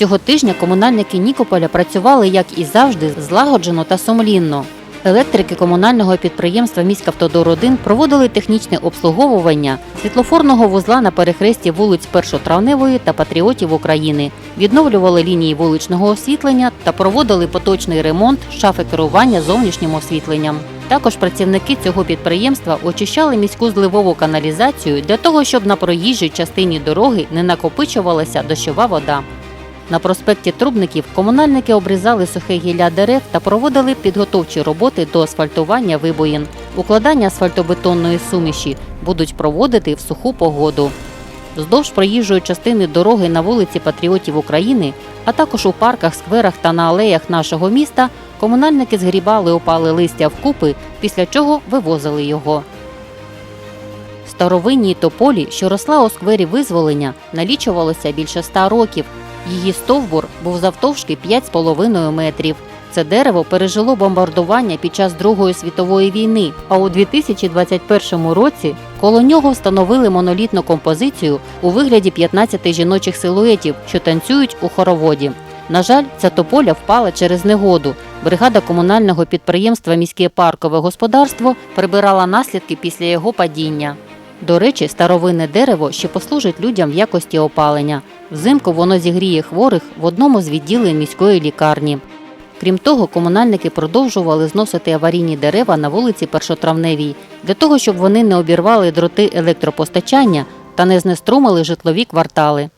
Цього тижня комунальники Нікополя працювали, як і завжди, злагоджено та сумлінно. Електрики комунального підприємства «Міськавтодор-1» проводили технічне обслуговування світлофорного вузла на перехресті вулиць Першотравневої та Патріотів України, відновлювали лінії вуличного освітлення та проводили поточний ремонт шафи керування зовнішнім освітленням. Також працівники цього підприємства очищали міську зливову каналізацію для того, щоб на проїжджій частині дороги не накопичувалася дощова вода. На проспекті Трубників комунальники обрізали сухе гілля дерев та проводили підготовчі роботи до асфальтування вибоїн. Укладання асфальтобетонної суміші будуть проводити в суху погоду. Вздовж проїжджої частини дороги на вулиці Патріотів України, а також у парках, скверах та на алеях нашого міста комунальники згрібали опали листя вкупи, після чого вивозили його. Старовинній тополі, що росла у сквері визволення, налічувалося більше ста років. Її стовбур був завтовшки 5,5 метрів. Це дерево пережило бомбардування під час Другої світової війни, а у 2021 році коло нього встановили монолітну композицію у вигляді 15 жіночих силуетів, що танцюють у хороводі. На жаль, ця тополя впала через негоду. Бригада комунального підприємства Міське паркове господарство прибирала наслідки після його падіння. До речі, старовинне дерево ще послужить людям в якості опалення. Взимку воно зігріє хворих в одному з відділень міської лікарні. Крім того, комунальники продовжували зносити аварійні дерева на вулиці Першотравневій для того, щоб вони не обірвали дроти електропостачання та не знеструмили житлові квартали.